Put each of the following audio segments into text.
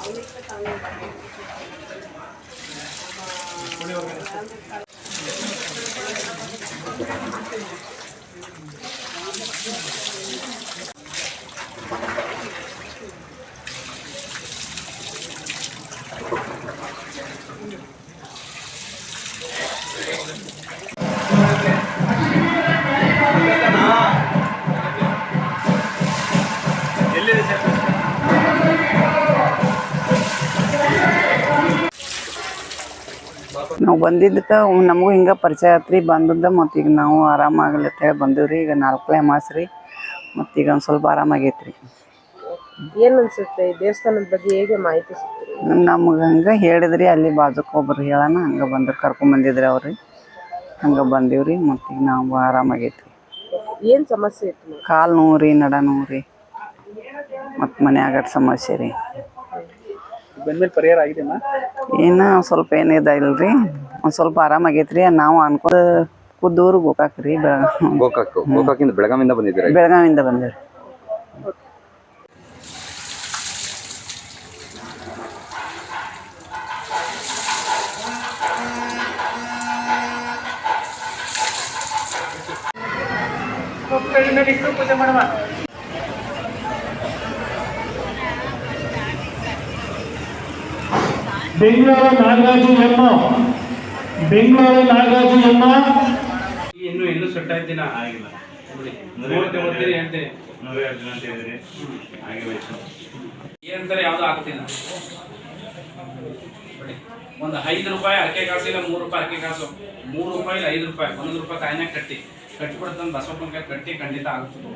ಅವ್ರಿಗೆ ತಾವು ನಾವು ಬಂದಿದ್ದಕ್ಕೆ ನಮಗೂ ಹಿಂಗೆ ಪರಿಚಯ ಆತ್ರಿ ಬಂದದ್ದು ಮತ್ತು ಈಗ ನಾವು ಆರಾಮಾಗಲಿ ಅಂತ ಹೇಳಿ ಬಂದೀವಿ ಈಗ ನಾಲ್ಕನೇ ಮಾಸ ರೀ ಮತ್ತು ಈಗ ಒಂದು ಸ್ವಲ್ಪ ಆರಾಮಾಗೈತೆ ರೀ ಏನು ಅನ್ಸುತ್ತೆ? ಈ ದೇವಸ್ಥಾನದ ಬಗ್ಗೆ ಹೇಗೆ ಮಾಹಿತಿ ಸಿಗ್ತದೆ? ನಮ್ಗೆ ಹಂಗೆ ಹೇಳಿದ್ರಿ ಅಲ್ಲಿ ಬಾಜುಕ್ ಒಬ್ರು ಹೇಳೋಣ ಹಂಗೆ ಬಂದ್ರೆ ಕರ್ಕೊಂಬಂದಿದ್ರಿ ಅವ್ರಿ. ಹಂಗೆ ಬಂದೀವಿ ರೀ ಮತ್ತು ಈಗ ನಾವು ಆರಾಮಾಗೈತೆ ರೀ ಏನು ಸಮಸ್ಯೆ ಇತ್ತು? ಕಾಲು ನೋವು ರೀ ನಡ ನೋವು ರೀ ಮತ್ತು ಮನ್ಯಾಗ ಸಮಸ್ಯೆ ರೀ. ಬಂದ್ಮೇಲೆ ಪರಿಹಾರ ಆಗಿದೆ ಏನೋ ಸ್ವಲ್ಪ ಏನಿದೆ ಇಲ್ರಿ. ಒಂದು ಸ್ವಲ್ಪ ಆರಾಮಾಗೈತೆ ರೀ ನಾವು ಅನ್ಕೋ ಕುದ್ದೂರು ಗೋಕಾಕ್ ರೀ ಬೆಳಗಾವಿ ಗೋಕಾಕ್ ಗೋಕಾಕಿಂದ ಬೆಳಗಾವಿಂದ ಬಂದಿದ್ದೀರಾ? ಬೆಳಗಾವಿಂದ ಬಂದೇವಿ ಬೆಂಗಳೂರು ನಾಗರಾಜು ಎಮ್ಮ ಬೆಂಗಳೂರು ನಾಗರಾಜು ಎಮ್ಮ ಇನ್ನು ಎಲ್ಲೂ ಸೆಟ್ ದಿನ ಆಗಿಲ್ಲ. ಹೇಳ್ತೀನಿ ಏನಂತಾರೆ ಯಾವ್ದು ಆಗ್ತಿಲ್ಲ. ಒಂದು ಐದು ರೂಪಾಯಿ ಅರಕೆ ಕಾಸು ಇಲ್ಲ ಮೂರು ರೂಪಾಯಿ ಅರಕೆ ಕಾಸು. ಮೂರು ರೂಪಾಯಿ ಇಲ್ಲ ಐದು ರೂಪಾಯಿ. ಒಂದು ರೂಪಾಯಿ ಕಾಯಿನ ಕಟ್ಟಿ. ಕಟ್ಟಿಬಿಡ್ತಾನೆ ಬಸವಪ್ಪನ ಕೈ ಕಟ್ಟಿ ಖಂಡಿತ ಆಗ್ತದೆ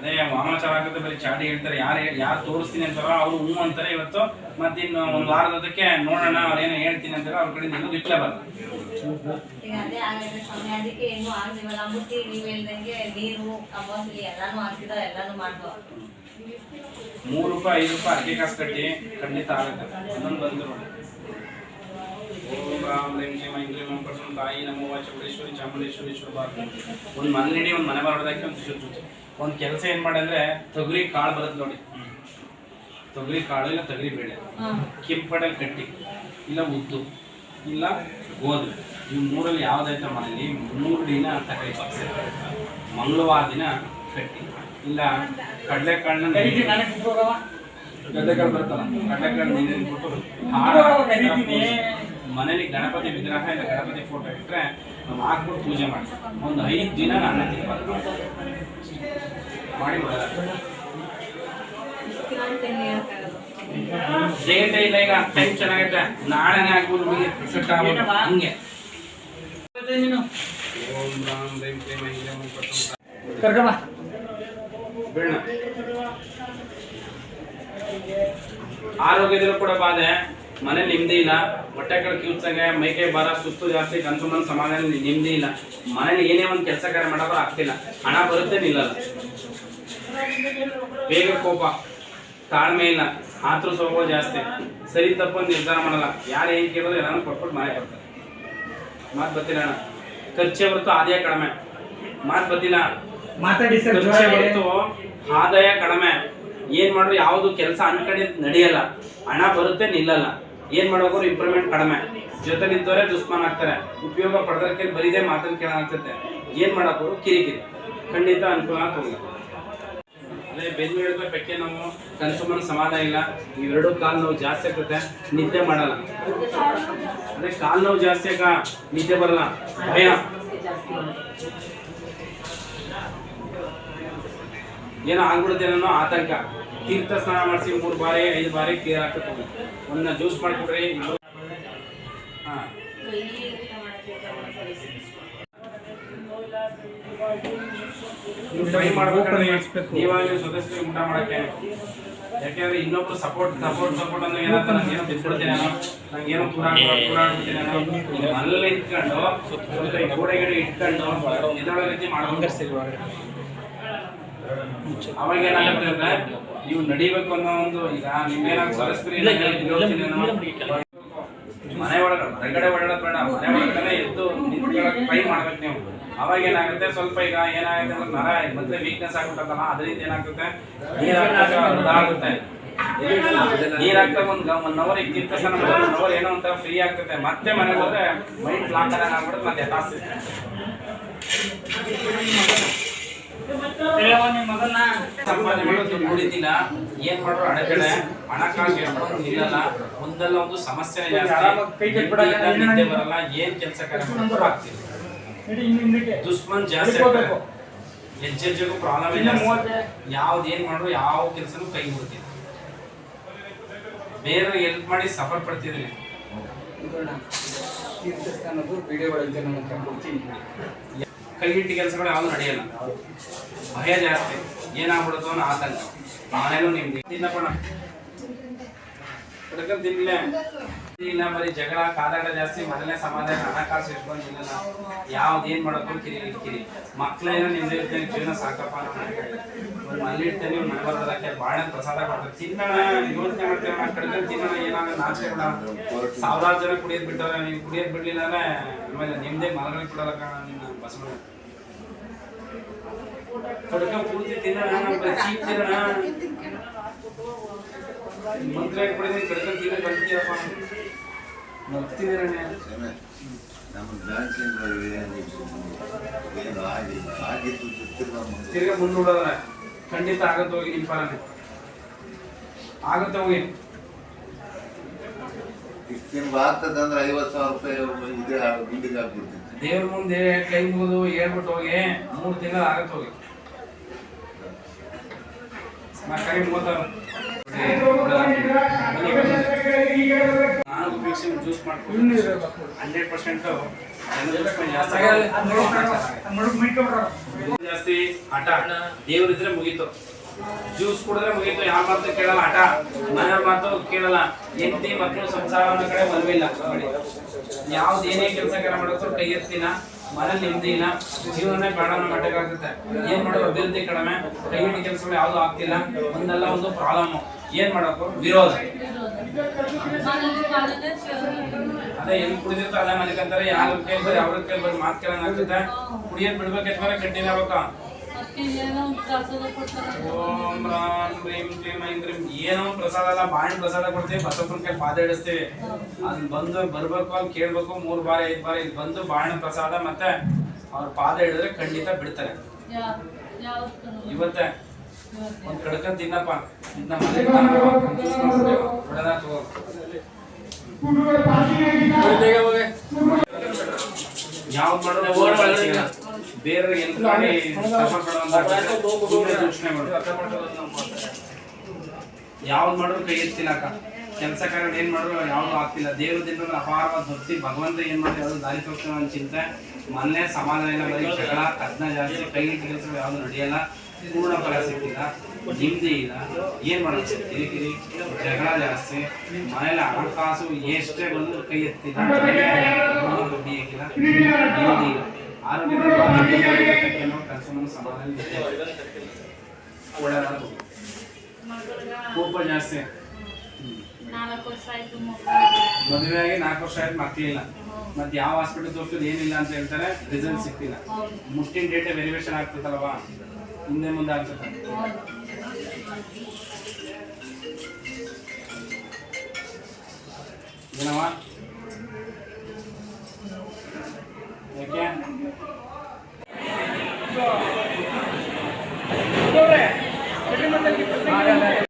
ಅದೇ ವಾಮಾಚಾರ ಆಗುತ್ತೆ ಬರೀ ಚಾಡಿ ಹೇಳ್ತಾರೆ. ಯಾರು ಯಾರು ತೋರಿಸ್ತೀನಿ ಅಂತಾರೋ ಅವ್ರು ಹ್ಞೂ ಅಂತಾರೆ ಇವತ್ತು. ಮತ್ತಿನ್ನು ಒಂದು ವಾರದಕ್ಕೆ ನೋಡೋಣ ಅವ್ರು ಏನೋ ಹೇಳ್ತೀನಿ ಅಂತಾರೆ ಅವ್ರ ಕಡೆ ಇನ್ನೂ ಬಿಟ್ಲೇ ಬರಲ್ಲ. ಈಗ ಅದೇ ಆಗೈತೆ ಸ್ವಾಮಿ ಅದಕ್ಕೆ ಏನು ಆಗ್ಲಿವಲ್ಲ? ಮುಟ್ಟಿ ನೀವು ಹೇಳ್ದಂಗೆ ನೀರು ಎಲ್ಲಾನು ಎಲ್ಲಾನು ಮೂರು ರೂಪಾಯಿ ಐದು ರೂಪಾಯಿ ಅಕ್ಕಿ ಕಾಸು ಕಟ್ಟಿ ಖಂಡಿತ ಆಗುತ್ತೆ. ಬಂದು ನೋಡಿ. ಓಂ ರಾಮ್ ಲಿಂಗ್ ಕ್ಲೀಂ ಐಂ ಕ್ಲೀಂ ಓಂ ಪರಶುರಾಮ ತಾಯಿ ನಮೋ ಚೌಡೇಶ್ವರಿ ಚಾಮುಂಡೇಶ್ವರಿ ಬಾರ್ ಒಂದು ಮನೆ ಒಂದು ಮನೆ ಬರೋದಕ್ಕೆ ಒಂದು ಶುಚಿ ಒಂದು ಕೆಲಸ ಏನು ಮಾಡಿ ಅಂದ್ರೆ ತೊಗರಿ ಕಾಳು ಬರುತ್ತೆ ನೋಡಿ. ತೊಗರಿ ಕಾಳು ಇಲ್ಲ ತೊಗರಿ ಬೇಳೆ. ಕೆಂಪಡಲ್ಲಿ ಕಟ್ಟಿ ಇಲ್ಲ ಉದ್ದು ಇಲ್ಲ ಗೋಧಿ. ಈ ಮೂರಲ್ಲಿ ಯಾವ್ದಾಯ್ತ ಮನೇಲಿ? ಮೂರು ದಿನ ಅಂತ ಕೈ ಪಕ್ಷ ಮಂಗಳವಾರ ದಿನ ಕಟ್ಟಿ. ಇಲ್ಲ ಕಡಲೆಕಾಳನ್ನ ಕಡಲೆಕಾಳು ಬರ್ತಲ್ಲ ಕಡಲೆಕಾಳು ನೀರಿನ ಬಿಟ್ಟು ಹಾರ ಮನೇಲಿ ಗಣಪತಿ ವಿಗ್ರಹ ಇಲ್ಲ ಗಣಪತಿ ಫೋಟೋ ಇಟ್ಟರೆ ನಾವು ಹಾಕ್ಬಿಟ್ಟು ಪೂಜೆ ಮಾಡ್ತೀವಿ ಒಂದು ಐದು ದಿನ ನಾನು ಮಾಡಿ ಡೇಟ್ ಇಲ್ಲ ಈಗ ಟೈಮ್ ಚೆನ್ನಾಗೈತೆ. ನಾಳೆನೇ ಆಗ್ಬೋದು ಹುಡುಗಿ ಸೆಟ್ ಆಗ್ಬೋದು. ಹಂಗೆ. ಕರ್ಕಮ್ಮ. ಆರೋಗ್ಯದಲ್ಲೂ ಕೂಡ ಬಾಧೆ. ಮನೆ ನೆಮ್ಮದಿ ಇಲ್ಲ ಹೊಟ್ಟೆ ಕಡೆ ಮೈ ಮೈಕೈ ಭಾರ ಸುಸ್ತು ಜಾಸ್ತಿ ಕನ್ಸುಮನ್ ಸಮಾಧಾನ ನೆಮ್ಮದಿ ಇಲ್ಲ. ಮನೇಲಿ ಏನೇ ಒಂದು ಕೆಲಸ ಕಾರ್ಯ ಮಾಡೋರು ಆಗ್ತಿಲ್ಲ. ಹಣ ಬರುತ್ತೆ ನಿಲ್ಲಲ್ಲ ಬೇಗ ಕೋಪ. ತಾಳ್ಮೆ ಇಲ್ಲ. ಆತೃ ಸ್ವಭಾವ ಜಾಸ್ತಿ. ಸರಿ ತಪ್ಪು ನಿರ್ಧಾರ ಮಾಡಲ್ಲ. ಯಾರು ಏನ್ ಕೇಳಿದ್ರು ಎಲ್ಲಾನು ಕೊಟ್ಬಿಟ್ಟು ಮನೆ ಬರ್ತಾರೆ. ಮಾತು ಬರ್ತಿಲ್ಲ ಅಣ್ಣ. ಖರ್ಚೆ ಹೊರತು ಆದಾಯ ಕಡಿಮೆ. ಮಾತು ಬರ್ತಿಲ್ಲ. ಖರ್ಚೆ ಹೊರತು ಆದಾಯ ಕಡಿಮೆ. ಏನ್ ಮಾಡ್ರು ಯಾವುದು ಕೆಲಸ ಅನ್ಕಡೆ ನಡೆಯಲ್ಲ. ಹಣ ಬರುತ್ತೆ ನಿಲ್ಲಲ್ಲ. ಏನ್ ಮಾಡೋರು ಇಂಪ್ರೂವ್ಮೆಂಟ್ ಕಡಿಮೆ. ಜೊತೆ ನಿಂತೋರೆ ದುಷ್ಮನ್ ಆಗ್ತಾರೆ. ಉಪಯೋಗ ಪಡೆದಕ್ಕೆ ಬರೀದೇ ಮಾತನ್ನು ಕೇಳಾಗ್ತೈತೆ ಏನ್ ಮಾಡಕೋರು? ಕಿರಿಕಿರಿ. ಖಂಡಿತ ಅನುಕೂಲ ಆಗ್ತದೆ ಅದೇ ಬೆನ್ನು ಹಿಡಿದ ಬೆಕ್ಕೆ ನಾವು, ಕನ್ಸುಮನ್ ಸಮಾಧಾನ ಇಲ್ಲ. ಇವೆರಡು ಕಾಲು ನೋವು ಜಾಸ್ತಿ ಆಗ್ತದೆ. ನಿದ್ದೆ ಮಾಡಲ್ಲ. ಅದೇ ಕಾಲು ನೋವು ಜಾಸ್ತಿ ಆಗ ನಿದ್ದೆ ಬರಲ್ಲ. ಭಯ. ಏನೋ ಆಗ್ಬಿಡುತ್ತೆ ಏನೋ ಆತಂಕ. ತೀರ್ಥ ಸ್ನಾನ ಮಾಡಿಸಿ ಮೂರು ಬಾರಿ ಐದು ಬಾರಿ ಕ್ಲಿಯರ್ ಆಗ್ತದೆ ಒಂದನ್ನ ಜ್ಯೂಸ್ ಮಾಡಿಕೊಡ್ರಿ ಹಾ. ನೀವು ಟ್ರೈ ಮಾಡ್ಬೇಕಂದ್ರೆ ನೀವಾಗಲೇ ಸದಸ್ಯರಿಗೆ ಊಟ ಮಾಡಕ್ಕೆ. ಯಾಕೆಂದ್ರೆ ಇನ್ನೊಬ್ರು ಸಪೋರ್ಟ್ ಸಪೋರ್ಟ್ ಸಪೋರ್ಟ್ ಅಂದ್ರೆ ನಾನು. ನಂಗೇನೋ ಬಿಟ್ಬಿಡ್ತೀನೇನೋ ನಂಗೇನೋ ಪುರಾಣ ಪುರಾಡ್ಬಿಡ್ತೀನೇನೋ ಅಲ್ಲೇ ಇಟ್ಕೊಂಡು ಸ್ವಲ್ಪ ಈ ಗೋಡೆ ಗಿಡ ಇಟ್ಕೊಂಡು ಇದರೊಳಗೆ ರೀತಿ ಮಾಡ್ಕೊಂಡು ಅವಾಗ ಏನಾಗುತ್ತೆ ನೀವು ನಡಿಬೇಕು ಅನ್ನೋ ಒಂದು ಈಗ ನಿಮ್ಗೇನಾದ್ರು ಸರಸ್ವರಿ ಮನೆ ಒಳಗ ಹೊರಗಡೆ ಓಡಾಡೋದು ಬೇಡ ಮನೆ ಒಳಗಡೆ ಎದ್ದು ನಿಂತ್ಕೊಳ್ಳೋಕೆ ಟ್ರೈ ಮಾಡ್ಬೇಕು ನೀವು. ಅವಾಗ ಏನಾಗುತ್ತೆ ಸ್ವಲ್ಪ ಈಗ ಏನಾಗುತ್ತೆ ಅಂದ್ರೆ ನರ ಮತ್ತೆ ವೀಕ್ನೆಸ್ ಆಗ್ಬಿಟ್ಟಲ್ಲ ಅದರಿಂದ ಏನಾಗುತ್ತೆ? ನೀರಾಗುತ್ತೆ ನೀರಾಗ್ತಾ ಒಂದು ಒನ್ ಅವರ್ ಈಗ ತಿಂತ ಒನ್ ಅವರ್ ಏನೋ ಒಂಥರ ಫ್ರೀ ಆಗ್ತದೆ. ಮತ್ತೆ ಮನೆಗೆ ಹೋದ್ರೆ ಮೈಂಡ್ ಬ್ಲಾಕ್ ಆದಂಗೆ ಆಗ್ಬಿಡುತ್ತೆ ಮತ್ತೆ ಯಥಾಸ್ಥಿತಿ ಸಂಪಾದನೆ ಮಾಡೋದು ನೋಡಿದ್ದಿಲ್ಲ ಏನ್ ಮಾಡ್ರು ಅಡೆತಡೆ ಹಣಕಾಸು ಎಷ್ಟೊಂದು ನಿಲ್ಲಲ್ಲ ಒಂದಲ್ಲ ಒಂದು ಸಮಸ್ಯೆ ಜಾಸ್ತಿ. ಬರಲ್ಲ. ಏನ್ ಕೆಲಸ ಕಾರ್ಯ ಆಗ್ತಿಲ್ಲ ದುಶ್ಮನ್ ಜಾಸ್ತಿ ಹೆಜ್ಜೆಜ್ಜೆಗೂ ಪ್ರಾಬ್ಲಮ್ ಇಲ್ಲ. ಯಾವ್ದು ಏನ್ ಮಾಡ್ರು ಯಾವ ಕೆಲಸನೂ ಕೈ ಮುಗ್ತಿಲ್ಲ ಬೇರೆ ಹೆಲ್ಪ್ ಮಾಡಿ ಸಫರ್ ಪಡ್ತಿದ್ರಿ. ತೀರ್ಥಸ್ಥಾನದ್ದು ವಿಡಿಯೋ ಒಳಗೆ ನಮ್ಮ ಹತ್ರ ಕೊಡ್ತೀನಿ. ಕೈಗಿಟ್ಟಿ ಕೆಲಸಗಳು ಯಾವ್ದು ನಡೆಯಲ್ಲ. ಭಯ ಜಾಸ್ತಿ. ಏನಾಗ್ಬಿಡುತ್ತೋ ಅನ್ನೋ ಆತಂಕ. ಮನೇಲೂ ನಿಮ್ದು ತಿನ್ನಪ್ಪಣ ಕಡ್ಕೊಂಡ್ ತಿನ್ಲೆ. ಇಲ್ಲ ಬರೀ ಜಗಳ ಕಾದಾಟ ಜಾಸ್ತಿ ಮನೇಲೆ ಸಮಾಧಾನ ಹಣಕಾಸು ಇಟ್ಕೊಂಡು ಇಲ್ಲ ಯಾವ್ದು ಏನ್ ಮಾಡಕ್ಕೂ ಕಿರಿ ಕಿರಿ. ಮಕ್ಳೇನೋ ನಿಮ್ದು ಇರ್ತೇನೆ ಜೀವನ ಸಾಕಪ್ಪ ಅನ್ನೋ ಮನೆ ಕಡೆ. ಒಂದ್ ಮಲ್ಲಿ ಮನೆ ಬರ್ತದಕ್ಕೆ ಬಾಳೆ ಪ್ರಸಾದ ಕೊಡ್ತಾರೆ ತಿನ್ನೋಣ ಯೋಚನೆ ಮಾಡ್ತೇವೆ ನಾ ಕಡ್ಕೊಂಡ್ ತಿನ್ನೋಣ ಏನಾಗ ನಾಚಿಕೆ ಬಿಡ ಸಾವಿರಾರು ಜನ ಕುಡಿಯೋದ್ ಬಿಟ್ಟವ್ರೆ ನೀವು ಕುಡಿಯೋದ್ ಬಿಡ್ಲಿಲ್ಲ ಅಂದ್ರೆ ಆಮೇಲೆ ನಿಮ್ದೇ ಮಲಗಳಿಗೆ ಕೊಡಲ್ಲ ಕಾಣ ನಿನ್ನ ಕಡ್ಕೊಂಡ್ ಪೂರ್ತಿ ತಿನ್ನೋಣ ಚೀಪ್ ತಿನ್ನೋಣ. ಮಂತ್ರ ಕುಡಿದ್ರೆ ಕಡಕ ತಿನ್ನ ಬರ್ತೀಯಪ್ಪ. ಮರ್ತಿದ್ದೀರಣ್ಣ ನಮ್ಮ ಬ್ಯಾಂಕ್ ಏನು ಆಗಿ ಆಗಿದ್ದು ತಿರ್ಗಾ ಮುಂದೆ ತಿರ್ಗಾ ಮುಂದೂಡೋದ್ರೆ ಖಂಡಿತ ಆಗತ್ತೆ ಹೋಗಿ ನಿಮ್ಮ ಪಾಲನೆ. ಆಗತ್ತೆ ಹೋಗಿ. ಇಷ್ಟು ನಿಮ್ಗೆ ಆಗ್ತದಂದ್ರೆ ಐವತ್ತು ಸಾವಿರ ರೂಪಾಯಿ ಇದೆ ಗುಂಡಿಗೆ ಆಗ್ಬಿಡ್ತಿತ್ತು ದೇವ್ರ ಮುಂದೆ ಕೈ ಮುಗಿದು ಹೇಳ್ಬಿಟ್ಟು ಹೋಗಿ ಮೂರು ದಿನ ಆಗತ್ತೆ ಹೋಗಿ. ನಾನು ಉಪಯೋಗಿಸಿ ಜ್ಯೂಸ್ ಮಾಡ್ಕೊಂಡು ಹಂಡ್ರೆಡ್ ಪರ್ಸೆಂಟ್ ಜಾಸ್ತಿ ಹಠ ದೇವ್ರಿದ್ರೆ ಮುಗೀತು. ಜ್ಯೂಸ್ ಕುಡಿದ್ರೆ ಮುಗೀತು, ಯಾವ ಮಾತು ಕೇಳಲ್ಲ, ಹಠ. ಮನೆಯವ್ರ ಮಾತು ಕೇಳಲ್ಲ. ಎಂತಿ ಮಕ್ಕಳು ಸಂಸಾರ ಅನ್ನೋ ಕಡೆ ಬಂದಿಲ್ಲ ಯಾವ್ದು ಏನೇ ಕೆಲಸ ಕರ ಮಾಡೋದು ಕೈ ಎತ್ತಿನ, ಮನೆ ನೆಮ್ಮದಿ ಇಲ್ಲ. ಜೀವನ ಬೇಡ ಮಟ್ಟಕ್ಕಾಗುತ್ತೆ ಏನ್ ಮಾಡೋದು? ಅಭಿವೃದ್ಧಿ ಕಡಿಮೆ. ಕೈ ಹಿಡಿ ಕೆಲಸಗಳು ಯಾವ್ದು ಆಗ್ತಿಲ್ಲ. ಒಂದಲ್ಲ ಒಂದು ಪ್ರಾಬ್ಲಮ್ ಏನ್ ಮಾಡಬೇಕು ವಿರೋಧ. ಅದೇ, ಎಲ್ಲಿ ಕುಡಿದಿರ್ತ ಅದೇ ಮನೆಕಂತಾರೆ ಯಾರು ಕೇಳ್ಬೋದು ಯಾವ್ದು ಕೇಳ್ಬೋದು, ಮಾತು ಕೇಳಂಗ್ ಆಗ್ತದೆ. ಕುಡಿಯೋದ್ ಬಿಡ್ಬೇಕು ಕಂಟಿನ್ಯೂ ಆಗ್ಬೇಕಾ. ಓಂ ರಾಮ್ ರೀಂ ಕ್ಲೀಂ ಐಂ ಕ್ರೀಂ ಏನೋ ಪ್ರಸಾದ ಅಲ್ಲ ಬಾಣ ಪ್ರಸಾದ ಕೊಡ್ತೀವಿ ಬಸಪ್ಪನ ಕೈ ಪಾದ ಇಡಿಸ್ತೀವಿ. ಅದನ್ನ ಬಂದು ಬರ್ಬೇಕು ಅಲ್ಲಿ ಕೇಳ್ಬೇಕು ಮೂರು ಬಾರಿ ಐದು ಬಾರಿ ಇಲ್ಲಿ ಬಂದು ಬಾಣ ಪ್ರಸಾದ ಮತ್ತೆ ಅವ್ರ ಪಾದ ಹಿಡಿದ್ರೆ ಖಂಡಿತ ಬಿಡ್ತಾರೆ. ಇವತ್ತೆ ಒಂದ್ ಕಡ್ಕೊಂಡ್ ತಿನ್ನಪ್ಪ. ತಗೋ ಯಾವ್ದು ಮಾಡೋದು ಬೇರೆ ಪಡೋ ಯೋಚನೆ ಮಾಡು ಯಾವ್ದು ಮಾಡಿದ್ರು ಕೈ ಎತ್ತಿಲ್ಲ ಅಕ್ಕ ಕೆಲಸ ಕಾರ್ಯ ಏನ್ ಮಾಡ್ರು ಯಾವ್ದು ಆಗ್ತಿಲ್ಲ. ದೇವ್ರ ದಿನ ಅಪಾರವಾದ ಭಕ್ತಿ. ಭಗವಂತ ಏನ್ ಮಾಡಿ ಯಾವ್ದು ದಾರಿ ತೋರಿಸ್ತಾನೆ ಅಂತ ಚಿಂತೆ. ಮೊನ್ನೆ ಸಮಾಧಾನ ಇಲ್ಲ ಬರೀ ಜಗಳ ಕದ್ನ ಜಾಸ್ತಿ ಕೈ ಕೆಲಸ ಯಾವ್ದು ನಡೆಯಲ್ಲ. ಪೂರ್ಣ ಫಲ ಸಿಕ್ಕಿಲ್ಲ. ನಿಮ್ದೇ ಇಲ್ಲ. ಏನ್ ಮಾಡೋದು? ಕಿರಿಕಿರಿ ಜಗಳ ಜಾಸ್ತಿ. ಮನೇಲಿ ಹಣಕಾಸು ಎಷ್ಟೇ ಬಂದ್ರು ಕೈ ಎತ್ತಿಲ್ಲ. ನೆಮ್ಮದಿ ಇಲ್ಲ ಆರೋಗ್ಯದ ಕೆಲಸವನ್ನು ಸಮಾಧಾನ ಒಳ್ಳೆಯದಾದ್ರು ಕೋಪ ಜಾಸ್ತಿ. ನಾಲ್ಕು ವರ್ಷ ಆಯ್ತು ಮದುವೆ ಆಗಿ ನಾಲ್ಕು ವರ್ಷ ಆಯ್ತು ಮಕ್ಕಳಿಲ್ಲ ಮತ್ತೆ ಯಾವ ಹಾಸ್ಪಿಟಲ್ ತೋರಿಸೋದು ಏನಿಲ್ಲ ಅಂತ ಹೇಳ್ತಾರೆ ರಿಸಲ್ಟ್ ಸಿಕ್ತಿಲ್ಲ. ಮುಟ್ಟಿನ ಡೇಟಾ ವೆರಿಫಿಕೇಶನ್ ಆಗ್ತದಲ್ವಾ? ಹಿಂದೆ ಮುಂದೆ ಆಗ್ತದೆ. ಏನವ ಯಾಕೆ? है?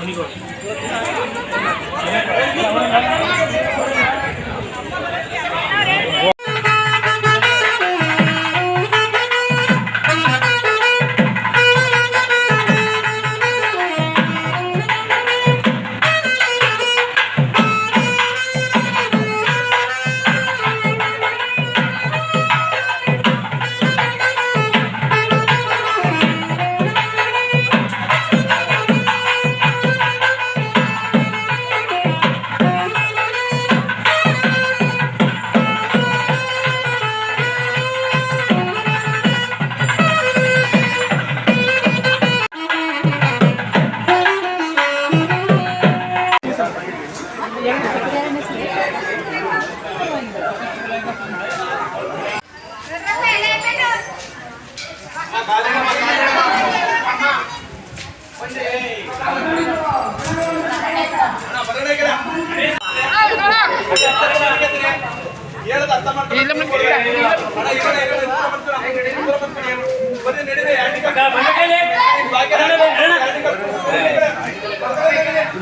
ಮನಿಗೋಲ್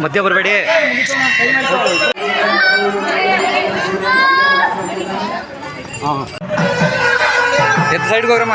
ಮಧ್ಯ ಬರಬೇಡಿ. ಎತ್ತು ಸೈಡ್ಗೆ ಹೋಗ್ರಮ್ಮ.